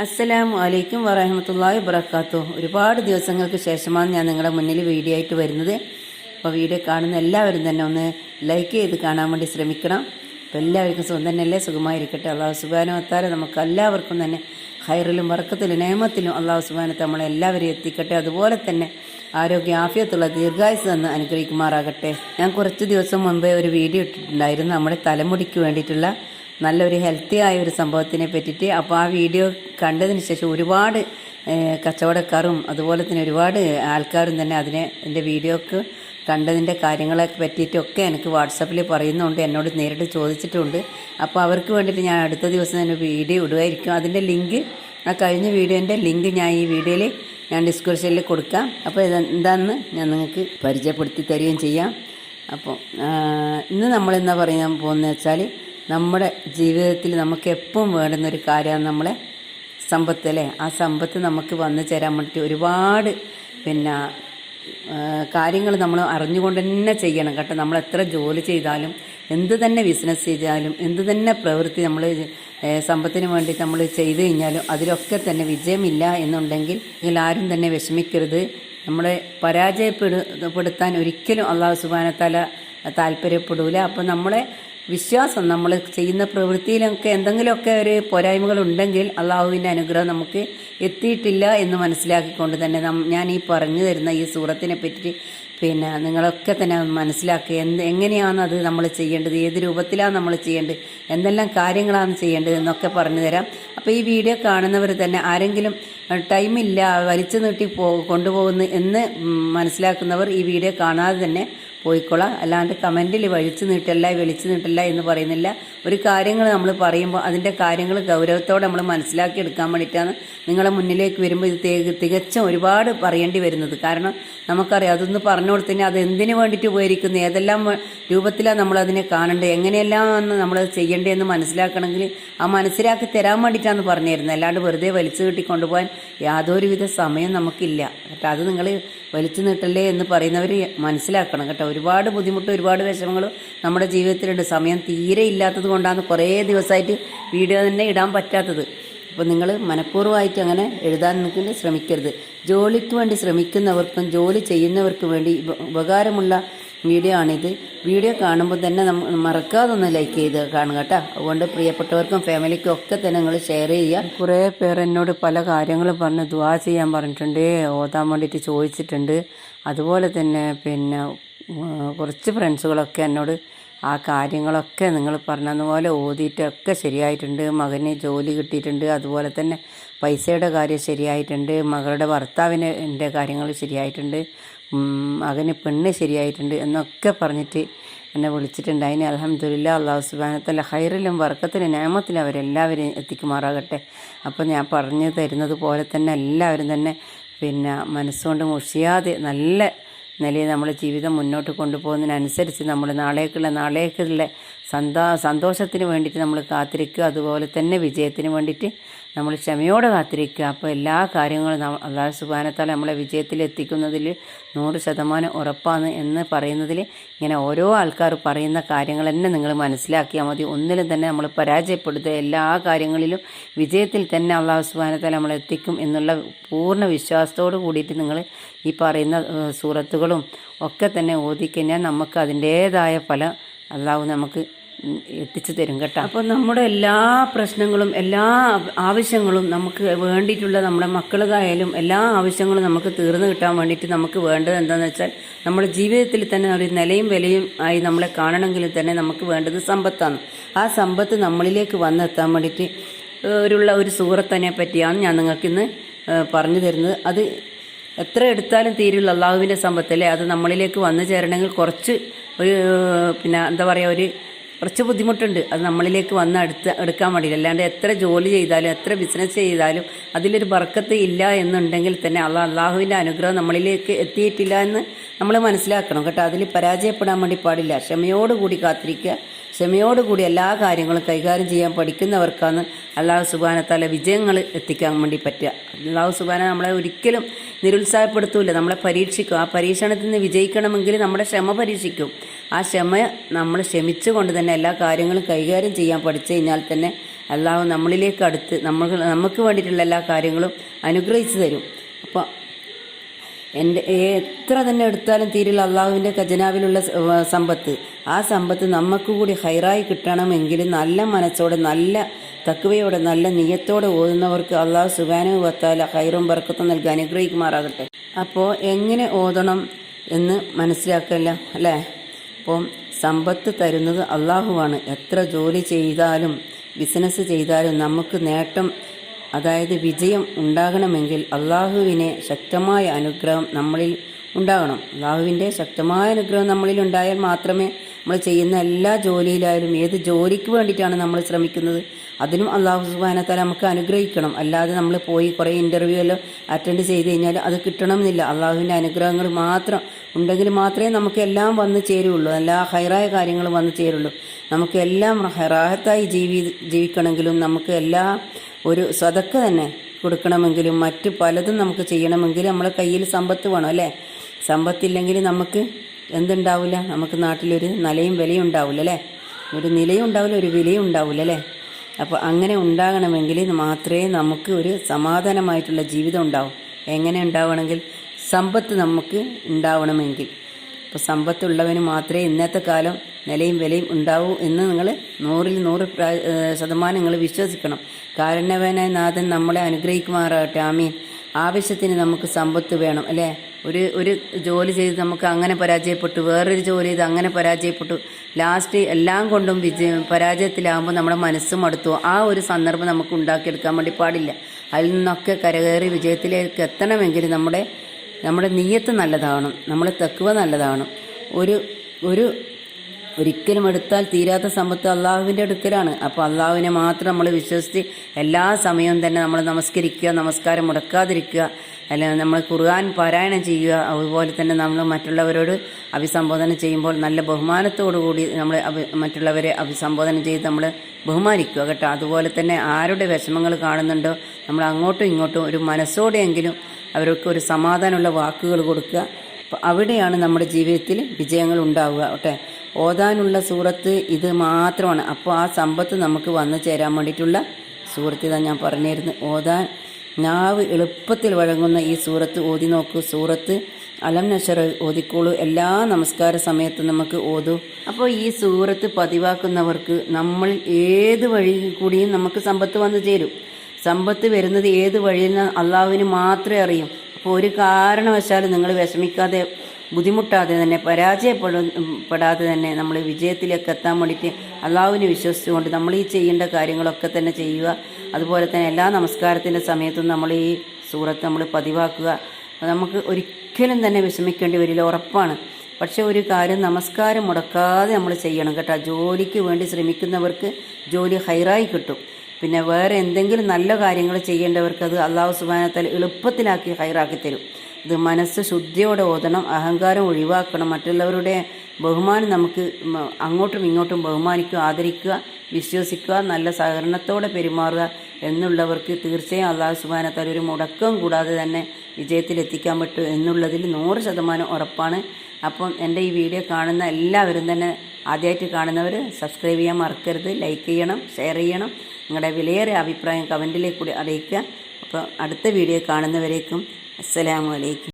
അസ്സലാമു അലൈക്കും വറഹമത്തല്ലാഹി വബർക്കാത്തു ഒരുപാട് ദിവസങ്ങൾക്ക് ശേഷമാണ് ഞാൻ നിങ്ങളുടെ മുന്നിൽ വീഡിയോ ആയിട്ട് വരുന്നത്. അപ്പോൾ വീഡിയോ കാണുന്ന എല്ലാവരും തന്നെ ഒന്ന് ലൈക്ക് ചെയ്ത് കാണാൻ വേണ്ടി ശ്രമിക്കണം. അപ്പോൾ എല്ലാവർക്കും സുഖം തന്നെയല്ലേ? സുഖമായിരിക്കട്ടെ. അള്ളാഹു സുബാനുവത്താലെ നമുക്ക് എല്ലാവർക്കും തന്നെ ഹൈറിലും വറക്കത്തിലും നിയമത്തിലും അള്ളാഹു സുബാനത്തെ നമ്മളെല്ലാവരെയും എത്തിക്കട്ടെ. അതുപോലെ തന്നെ ആരോഗ്യ ആഫിയത്തുള്ള ദീർഘായുസ് തന്ന് അനുഗ്രഹിക്കുമാറാകട്ടെ. ഞാൻ കുറച്ച് ദിവസം മുമ്പേ ഒരു വീഡിയോ ഇട്ടിട്ടുണ്ടായിരുന്നു. നമ്മുടെ തലമുടിക്ക് വേണ്ടിയിട്ടുള്ള നല്ലൊരു ഹെൽത്തി ആയ ഒരു സംഭവത്തിനെ പറ്റിയിട്ട് അപ്പോൾ ആ വീഡിയോ കണ്ടതിന് ശേഷം ഒരുപാട് കച്ചവടക്കാരും അതുപോലെ തന്നെ ഒരുപാട് ആൾക്കാരും തന്നെ അതിനെ എന്റെ വീഡിയോക്ക് കണ്ടതിന്റെ കാര്യങ്ങളെ പറ്റിയിട്ടൊക്കെ എനിക്ക് വാട്സപ്പിൽ പറയുന്നുണ്ട് എന്നോട് നേരിട്ട് ചോദിച്ചിട്ടുണ്ട്. അപ്പോൾ അവർക്ക് വേണ്ടിയിട്ട് ഞാൻ അടുത്ത ദിവസം തന്നെ വീഡിയോ ഇടുമായിരിക്കും അതിന്റെ ലിങ്ക് ആ കഴിഞ്ഞ വീഡിയോന്റെ ലിങ്ക് ഞാൻ ഈ വീഡിയോയിൽ ഞാൻ ഡിസ്ക്രിപ്ഷനിൽ കൊടുക്കാം. അപ്പോൾ ഇതെന്താണെന്ന് ഞാൻ നിങ്ങൾക്ക് പരിചയപ്പെടുത്തി തരികയും ചെയ്യാം. അപ്പോൾ ഇന്ന് നമ്മളെന്താ പറയാൻ പോകുന്നത് വെച്ചാൽ നമ്മുടെ ജീവിതത്തിൽ നമുക്ക് എപ്പം വേണ്ടുന്ന ഒരു കാര്യമാണ് നമ്മളെ സമ്പത്ത് അല്ലേ? ആ സമ്പത്ത് നമുക്ക് വന്നു ചേരാൻ വേണ്ടിയിട്ട് ഒരുപാട് പിന്നെ കാര്യങ്ങൾ നമ്മൾ അറിഞ്ഞുകൊണ്ട് തന്നെ ചെയ്യണം കേട്ടോ. നമ്മൾ എത്ര ജോലി ചെയ്താലും എന്ത് തന്നെ ബിസിനസ് ചെയ്താലും എന്ത് തന്നെ പ്രവൃത്തി നമ്മൾ സമ്പത്തിന് വേണ്ടി നമ്മൾ ചെയ്തു കഴിഞ്ഞാലും അതിലൊക്കെ തന്നെ വിജയമില്ല എന്നുണ്ടെങ്കിൽ ഇതിൽ ആരും തന്നെ വിഷമിക്കരുത്. നമ്മളെ പരാജയപ്പെടുത്താൻ ഒരിക്കലും അള്ളാഹു സുബാനത്തല താല്പര്യപ്പെടൂല. അപ്പോൾ നമ്മളെ വിശ്വാസം നമ്മൾ ചെയ്യുന്ന പ്രവൃത്തിയിലൊക്കെ എന്തെങ്കിലുമൊക്കെ ഒരു പോരായ്മകൾ ഉണ്ടെങ്കിൽ അള്ളാഹുവിന്റെ അനുഗ്രഹം നമുക്ക് എത്തിയിട്ടില്ല എന്ന് മനസ്സിലാക്കിക്കൊണ്ട് തന്നെ ഞാൻ ഈ പറഞ്ഞു തരുന്ന ഈ സൂറത്തിനെ പറ്റി പിന്നെ നിങ്ങളൊക്കെ തന്നെ മനസ്സിലാക്കുക എന്ത് എങ്ങനെയാണ് അത് നമ്മൾ ചെയ്യേണ്ടത് ഏത് രൂപത്തിലാണ് നമ്മൾ ചെയ്യേണ്ടത് എന്തെല്ലാം കാര്യങ്ങളാണ് ചെയ്യേണ്ടത് എന്നൊക്കെ പറഞ്ഞു തരാം. അപ്പോൾ ഈ വീഡിയോ കാണുന്നവർ തന്നെ ആരെങ്കിലും ടൈമില്ല വലിച്ചു നീട്ടി പോ കൊണ്ടുപോകുന്നു എന്ന് മനസ്സിലാക്കുന്നവർ ഈ വീഡിയോ കാണാതെ തന്നെ പോയിക്കോളാം. അല്ലാണ്ട് കമന്റിൽ വഴിച്ചു നീട്ടല്ല വെളിച്ചു നീട്ടല്ല എന്ന് പറയുന്നില്ല. ഒരു കാര്യങ്ങൾ നമ്മൾ പറയുമ്പോൾ അതിന്റെ കാര്യങ്ങൾ ഗൗരവത്തോടെ നമ്മൾ മനസ്സിലാക്കി എടുക്കാൻ വേണ്ടിയിട്ടാണ് നിങ്ങളെ മുന്നിലേക്ക് വരുമ്പോൾ ഇത് തിക- തികച്ചും ഒരുപാട് പറയേണ്ടി വരുന്നത്. കാരണം നമുക്കറിയാം അതൊന്ന് പറഞ്ഞു കൊടുത്തതിന് അത് എന്തിനു വേണ്ടിയിട്ട് ഉപകരിക്കുന്നു? ഏതെല്ലാം രൂപത്തിലാണ് നമ്മളതിനെ കാണേണ്ടത് എങ്ങനെയെല്ലാം നമ്മളത് ചെയ്യേണ്ടതെന്ന് മനസ്സിലാക്കണമെങ്കിൽ ആ മനസ്സിലാക്കി തരാൻ വേണ്ടിയിട്ടാണ് പറഞ്ഞിരുന്നത്. അല്ലാണ്ട് വെറുതെ വലിച്ചു കെട്ടി കൊണ്ടുപോകാൻ യാതൊരുവിധ സമയം നമുക്കില്ല. കേട്ടോ അത് നിങ്ങൾ വലിച്ചു നീട്ടല്ലേ എന്ന് പറയുന്നവർ മനസ്സിലാക്കണം കേട്ടോ. ഒരുപാട് ബുദ്ധിമുട്ട് ഒരുപാട് വിഷമങ്ങൾ നമ്മുടെ ജീവിതത്തിലുണ്ട്. സമയം തീരെ ഇല്ലാത്തത് കൊണ്ടാണ് കുറേ ദിവസമായിട്ട് വീഡിയോ തന്നെ ഇടാൻ പറ്റാത്തത്. അപ്പോൾ നിങ്ങൾ മനഃപൂർവമായിട്ട് അങ്ങനെ എഴുതാൻ നിങ്ങൾക്ക് ശ്രമിക്കരുത്. ജോലിക്ക് വേണ്ടി ശ്രമിക്കുന്നവർക്കും ജോലി ചെയ്യുന്നവർക്കും വേണ്ടി ഉപ- ഉപകാരമുള്ള വീഡിയോ ആണിത്. വീഡിയോ കാണുമ്പോൾ തന്നെ മറക്കാതെ ഒന്ന് ലൈക്ക് ചെയ്ത് കാണുക കേട്ടോ. അതുകൊണ്ട് പ്രിയപ്പെട്ടവർക്കും ഫാമിലിക്കും ഒക്കെ തന്നെ നിങ്ങൾ ഷെയർ ചെയ്യുക. കുറേ പേർ എന്നോട് പല കാര്യങ്ങളും പറഞ്ഞ് ദ്വാ ചെയ്യാൻ പറഞ്ഞിട്ടുണ്ട്. ഓതാൻ വേണ്ടിയിട്ട് ചോദിച്ചിട്ടുണ്ട്. അതുപോലെ തന്നെ പിന്നെ കുറച്ച് ഫ്രണ്ട്സുകളൊക്കെ എന്നോട് ആ കാര്യങ്ങളൊക്കെ നിങ്ങൾ പറഞ്ഞതുപോലെ ഓതിയിട്ടൊക്കെ ശരിയായിട്ടുണ്ട്. മകന് ജോലി കിട്ടിയിട്ടുണ്ട്. അതുപോലെ തന്നെ പൈസയുടെ കാര്യം ശരിയായിട്ടുണ്ട്. മകളുടെ ഭർത്താവിന് എന്റെ കാര്യങ്ങൾ ശരിയായിട്ടുണ്ട്. മകന് പെണ്ണ് ശരിയായിട്ടുണ്ട് എന്നൊക്കെ പറഞ്ഞിട്ട് എന്നെ വിളിച്ചിട്ടുണ്ട്. അതിന് അലഹമ്മദില്ല അള്ളാഹു സുബാനത്തല്ല ഹൈറിലും വർക്കത്തിലും നിയമത്തിലും അവരെല്ലാവരും എത്തിക്കുമാറാകട്ടെ. അപ്പോൾ ഞാൻ പറഞ്ഞു തരുന്നത് പോലെ തന്നെ എല്ലാവരും തന്നെ പിന്നെ മനസ്സുകൊണ്ട് മുഷിയാതെ നല്ല നിലയിൽ നമ്മുടെ ജീവിതം മുന്നോട്ട് കൊണ്ടുപോകുന്നതിനനുസരിച്ച് നമ്മൾ നാളേക്കുള്ള നാളേക്കുള്ള സന്താ സന്തോഷത്തിന് വേണ്ടിയിട്ട് നമ്മൾ കാത്തിരിക്കുക. അതുപോലെ തന്നെ വിജയത്തിന് വേണ്ടിയിട്ട് നമ്മൾ ക്ഷമയോടെ കാത്തിരിക്കുക. അപ്പോൾ എല്ലാ കാര്യങ്ങളും അള്ളാഹു സുബാനത്താൽ നമ്മളെ വിജയത്തിലെത്തിക്കുന്നതിൽ നൂറ് ശതമാനം ഉറപ്പാണ് എന്ന് പറയുന്നതിൽ ഇങ്ങനെ ഓരോ ആൾക്കാർ പറയുന്ന കാര്യങ്ങൾ തന്നെ നിങ്ങൾ മനസ്സിലാക്കിയാൽ മതി. ഒന്നിലും തന്നെ നമ്മൾ പരാജയപ്പെടുത്തുക. എല്ലാ കാര്യങ്ങളിലും വിജയത്തിൽ തന്നെ അള്ളാഹു സുബാനത്താൽ നമ്മളെ എത്തിക്കും എന്നുള്ള പൂർണ വിശ്വാസത്തോട് കൂടിയിട്ട് നിങ്ങൾ ഈ പറയുന്ന സൂറത്തുകളും ഒക്കെ തന്നെ ഓതിക്കഴിഞ്ഞാൽ നമുക്ക് അതിന്റേതായ ഫലം അള്ളാഹു നമുക്ക് എത്തിച്ചു തരും കേട്ടോ. അപ്പോൾ നമ്മുടെ എല്ലാ പ്രശ്നങ്ങളും എല്ലാ ആവശ്യങ്ങളും നമുക്ക് വേണ്ടിയിട്ടുള്ള നമ്മുടെ മക്കളുകായാലും എല്ലാ ആവശ്യങ്ങളും നമുക്ക് തീർന്നു കിട്ടാൻ വേണ്ടിയിട്ട് നമുക്ക് വേണ്ടത് എന്താണെന്ന് വെച്ചാൽ നമ്മുടെ ജീവിതത്തിൽ തന്നെ ഒരു നിലയും വിലയും ആയി നമ്മളെ കാണണമെങ്കിൽ തന്നെ നമുക്ക് വേണ്ടത് സമ്പത്താണ്. ആ സമ്പത്ത് നമ്മളിലേക്ക് വന്നെത്താൻ വേണ്ടിയിട്ട് ഒരുള്ള ഒരു സൂറത്തിനെ പറ്റിയാണ് ഞാൻ നിങ്ങൾക്കിന്ന് പറഞ്ഞു തരുന്നത്. അത് എത്ര എടുത്താലും തീരുള്ള അള്ളാഹുവിന്റെ സമ്പത്തല്ലേ? അത് നമ്മളിലേക്ക് വന്നു ചേരണമെങ്കിൽ കുറച്ച് ഒരു പിന്നെ എന്താ പറയുക ഒരു കുറച്ച് ബുദ്ധിമുട്ടുണ്ട്. അത് നമ്മളിലേക്ക് വന്ന് അടുത്ത് എടുക്കാൻ വേണ്ടിയില്ല. അല്ലാണ്ട് എത്ര ജോലി ചെയ്താലും എത്ര ബിസിനസ് ചെയ്താലും അതിലൊരു ബർക്കത്ത് ഇല്ല എന്നുണ്ടെങ്കിൽ തന്നെ അള്ളാഹ് അള്ളാഹുവിന്റെ അനുഗ്രഹം നമ്മളിലേക്ക് എത്തിയിട്ടില്ല എന്ന് നമ്മൾ മനസ്സിലാക്കണം. കേട്ടോ അതിൽ പരാജയപ്പെടാൻ വേണ്ടി പാടില്ല. ക്ഷമയോടുകൂടി കാത്തിരിക്കുക. ക്ഷമയോടുകൂടി എല്ലാ കാര്യങ്ങളും കൈകാര്യം ചെയ്യാൻ പഠിക്കുന്നവർക്കാണ് അള്ളാഹു സുബാനത്താലെ വിജയങ്ങൾ എത്തിക്കാൻ വേണ്ടി പറ്റുക. അള്ളാഹു സുബാന നമ്മളെ ഒരിക്കലും നിരുത്സാഹപ്പെടുത്തൂല. നമ്മളെ പരീക്ഷിക്കും. ആ പരീക്ഷണത്തിൽ നിന്ന് വിജയിക്കണമെങ്കിൽ നമ്മുടെ ക്ഷമ പരീക്ഷിക്കും. ആ ക്ഷമ നമ്മൾ ക്ഷമിച്ചുകൊണ്ട് തന്നെ എല്ലാ കാര്യങ്ങളും കൈകാര്യം ചെയ്യാൻ പഠിച്ചു കഴിഞ്ഞാൽ തന്നെ അല്ലാതെ നമ്മളിലേക്ക് അടുത്ത് നമ്മൾ നമുക്ക് വേണ്ടിയിട്ടുള്ള എല്ലാ കാര്യങ്ങളും അനുഗ്രഹിച്ചു തരും. എന്റെ എത്ര തന്നെ എടുത്താലും തീരില്ല അള്ളാഹുവിന്റെ ഖജനാവിലുള്ള സമ്പത്ത്. ആ സമ്പത്ത് നമുക്ക് കൂടി ഹൈറായി കിട്ടണമെങ്കിൽ നല്ല മനസ്സോടെ നല്ല തക്കുവയോടെ നല്ല നിയത്തോടെ ഓതുന്നവർക്ക് അള്ളാഹു സുബാനു വത്താല ഹൈറും ബർക്കത്തും നൽകി അനുഗ്രഹിക്കുമാറാകട്ടെ. അപ്പോൾ എങ്ങനെ ഓതണം എന്ന് മനസ്സിലാക്കല്ല അല്ലേ? അപ്പം സമ്പത്ത് തരുന്നത് അള്ളാഹുവാണ്. എത്ര ജോലി ചെയ്താലും ബിസിനസ് ചെയ്താലും നമുക്ക് നേട്ടം അതായത് വിജയം ഉണ്ടാകണമെങ്കിൽ അള്ളാഹുവിനെ ശക്തമായ അനുഗ്രഹം നമ്മളിൽ ഉണ്ടാകണം. അള്ളാഹുവിന്റെ ശക്തമായ അനുഗ്രഹം നമ്മളിൽ ഉണ്ടായാൽ മാത്രമേ നമ്മൾ ചെയ്യുന്ന എല്ലാ ജോലിയിലായാലും ഏത് ജോലിക്ക് വേണ്ടിയിട്ടാണ് നമ്മൾ ശ്രമിക്കുന്നത്? അതിനും അള്ളാഹു സുബാനത്താല നമുക്ക് അനുഗ്രഹിക്കണം. അല്ലാതെ നമ്മൾ പോയി കുറേ ഇന്റർവ്യൂ എല്ലാം അറ്റൻഡ് ചെയ്ത് കഴിഞ്ഞാൽ അത് കിട്ടണമെന്നില്ല. അള്ളാഹുവിന്റെ അനുഗ്രഹങ്ങൾ മാത്രം ഉണ്ടെങ്കിൽ മാത്രമേ നമുക്ക് എല്ലാം വന്ന് ചേരുള്ളൂ. എല്ലാ ഹൈറായ കാര്യങ്ങളും വന്ന് ചേരുള്ളൂ. നമുക്ക് എല്ലാം ഹൈറാഹത്തായി ജീവി ജീവിക്കണമെങ്കിലും നമുക്ക് എല്ലാ ഒരു സ്വതക്ക തന്നെ കൊടുക്കണമെങ്കിലും മറ്റു പലതും നമുക്ക് ചെയ്യണമെങ്കിൽ നമ്മളെ കയ്യിൽ സമ്പത്ത് വേണം അല്ലേ? സമ്പത്തില്ലെങ്കിൽ നമുക്ക് എന്തുണ്ടാവില്ല നമുക്ക് നാട്ടിലൊരു നിലയും വിലയും ഉണ്ടാവില്ല അല്ലേ? ഒരു നിലയും ഉണ്ടാവില്ല ഒരു വിലയും ഉണ്ടാവില്ല അല്ലേ? അപ്പോൾ അങ്ങനെ ഉണ്ടാകണമെങ്കിൽ മാത്രമേ നമുക്ക് ഒരു സമാധാനമായിട്ടുള്ള ജീവിതം ഉണ്ടാവും. എങ്ങനെ ഉണ്ടാവണമെങ്കിൽ സമ്പത്ത് നമുക്ക് ഉണ്ടാവണമെങ്കിൽ. അപ്പോൾ സമ്പത്തുള്ളവന് മാത്രമേ ഇന്നത്തെ കാലം നിലയും വിലയും ഉണ്ടാവൂ എന്ന് നിങ്ങൾ നൂറിൽ നൂറ് ശതമാനം നിങ്ങൾ വിശ്വസിക്കണം. കാരണവനായ നാഥൻ നമ്മളെ അനുഗ്രഹിക്കുമാറാകട്ടെ. ആമീൻ. ആവശ്യത്തിന് നമുക്ക് സമ്പത്ത് വേണം അല്ലേ? ഒരു ഒരു ജോലി ചെയ്ത് നമുക്ക് അങ്ങനെ പരാജയപ്പെട്ടു വേറൊരു ജോലി ചെയ്ത് അങ്ങനെ പരാജയപ്പെട്ടു. ലാസ്റ്റ് എല്ലാം കൊണ്ടും വിജയ പരാജയത്തിലാകുമ്പോൾ നമ്മുടെ മനസ്സും മടുത്തു. ആ ഒരു സന്ദർഭം നമുക്ക് ഉണ്ടാക്കിയെടുക്കാൻ വേണ്ടി പാടില്ല. അതിൽ നിന്നൊക്കെ കരകയറി വിജയത്തിലേക്ക് എത്തണമെങ്കിൽ നമ്മുടെ നമ്മുടെ നീയത്ത് നല്ലതാവണം നമ്മുടെ തെക്കുവ നല്ലതാവണം. ഒരു ഒരു ഒരിക്കലും എടുത്താൽ തീരാത്ത സമ്പത്ത് അള്ളാഹുവിന്റെ അടുക്കലാണ്. അപ്പോൾ അള്ളാഹുവിനെ മാത്രം നമ്മൾ വിശ്വസിച്ച് എല്ലാ സമയവും തന്നെ നമ്മൾ നമസ്കരിക്കുക നമസ്കാരം മുടക്കാതിരിക്കുക. അല്ല നമ്മൾ ഖുർആൻ പാരായണം ചെയ്യുക അതുപോലെ തന്നെ നമ്മൾ മറ്റുള്ളവരോട് അഭിസംബോധന ചെയ്യുമ്പോൾ നല്ല ബഹുമാനത്തോടു കൂടി നമ്മൾ മറ്റുള്ളവരെ അഭിസംബോധന ചെയ്ത് നമ്മൾ ബഹുമാനിക്കുക കേട്ടോ. അതുപോലെ തന്നെ ആരുടെ വിഷമങ്ങൾ കാണുന്നുണ്ടോ നമ്മൾ അങ്ങോട്ടും ഇങ്ങോട്ടും ഒരു മനസ്സോടെയെങ്കിലും അവർക്ക് ഒരു സമാധാനമുള്ള വാക്കുകൾ കൊടുക്കുക. അവിടെയാണ് നമ്മുടെ ജീവിതത്തിൽ വിജയങ്ങൾ ഉണ്ടാവുക ഓട്ടെ ഓതാനുള്ള സൂറത്ത് ഇത് മാത്രമാണ്. അപ്പോൾ ആ സമ്പത്ത് നമുക്ക് വന്നു ചേരാൻ വേണ്ടിയിട്ടുള്ള സൂറത്ത് ഇതാ ഞാൻ പറഞ്ഞിരുന്നു. ഓതാൻ നാവ് എളുപ്പത്തിൽ വഴങ്ങുന്ന ഈ സൂറത്ത് ഓതി നോക്കൂ. സൂറത്ത് അലം നഷർ ഓതിക്കോളൂ. എല്ലാ നമസ്കാര സമയത്തും നമുക്ക് ഓതൂ. അപ്പോൾ ഈ സൂറത്ത് പതിവാക്കുന്നവർക്ക് നമ്മൾ ഏത് വഴി കൂടിയും നമുക്ക് സമ്പത്ത് വന്നു ചേരും. സമ്പത്ത് വരുന്നത് ഏത് വഴിയിൽ നിന്ന് അള്ളാഹുവിന് മാത്രമേ അറിയൂ. അപ്പോൾ ഒരു കാരണവശാലും നിങ്ങൾ വിഷമിക്കാതെ ബുദ്ധിമുട്ടാതെ തന്നെ പരാജയപ്പെടാതെ തന്നെ നമ്മൾ വിജയത്തിലേക്ക് എത്താൻ വേണ്ടിയിട്ട് അള്ളാഹുവിനെ വിശ്വസിച്ചുകൊണ്ട് നമ്മൾ ഈ ചെയ്യേണ്ട കാര്യങ്ങളൊക്കെ തന്നെ ചെയ്യുക. അതുപോലെ തന്നെ എല്ലാ നമസ്കാരത്തിന്റെ സമയത്തും നമ്മൾ ഈ സൂറത്ത് നമ്മൾ പതിവാക്കുക. നമുക്ക് ഒരിക്കലും തന്നെ വിഷമിക്കേണ്ടി വരില്ല ഉറപ്പാണ്. പക്ഷേ ഒരു കാര്യം നമസ്കാരം മുടക്കാതെ നമ്മൾ ചെയ്യണം കേട്ടോ. ജോലിക്ക് വേണ്ടി ശ്രമിക്കുന്നവർക്ക് ജോലി ഹൈറായി കിട്ടും. പിന്നെ വേറെ എന്തെങ്കിലും നല്ല കാര്യങ്ങൾ ചെയ്യേണ്ടവർക്ക് അത് അള്ളാഹു സുബാനത്താൽ എളുപ്പത്തിലാക്കി ഹൈറാക്കി തരും. ഇത് മനസ്സ് ശുദ്ധിയോടെ ഓതണം അഹങ്കാരം ഒഴിവാക്കണം മറ്റുള്ളവരുടെ ബഹുമാനം നമുക്ക് അങ്ങോട്ടും ഇങ്ങോട്ടും ബഹുമാനിക്കുക ആദരിക്കുക വിശ്വസിക്കുക നല്ല സഹകരണത്തോടെ പെരുമാറുക എന്നുള്ളവർക്ക് തീർച്ചയായും അള്ളാഹു സുബാനത്താൽ ഒരു മുടക്കം കൂടാതെ തന്നെ വിജയത്തിലെത്തിക്കാൻ പറ്റും എന്നുള്ളതിൽ നൂറ് ശതമാനം ഉറപ്പാണ്. അപ്പം എന്റെ ഈ വീഡിയോ കാണുന്ന എല്ലാവരും തന്നെ ആദ്യമായിട്ട് കാണുന്നവർ സബ്സ്ക്രൈബ് ചെയ്യാൻ മറക്കരുത് ലൈക്ക് ചെയ്യണം ഷെയർ ചെയ്യണം. നിങ്ങളുടെ വിലയേറെ അഭിപ്രായം കമന്റിലേക്ക് കൂടി അറിയിക്കുക. അപ്പോൾ അടുത്ത വീഡിയോ കാണുന്നവരേക്കും അസ്സലാമു അലൈക്കും.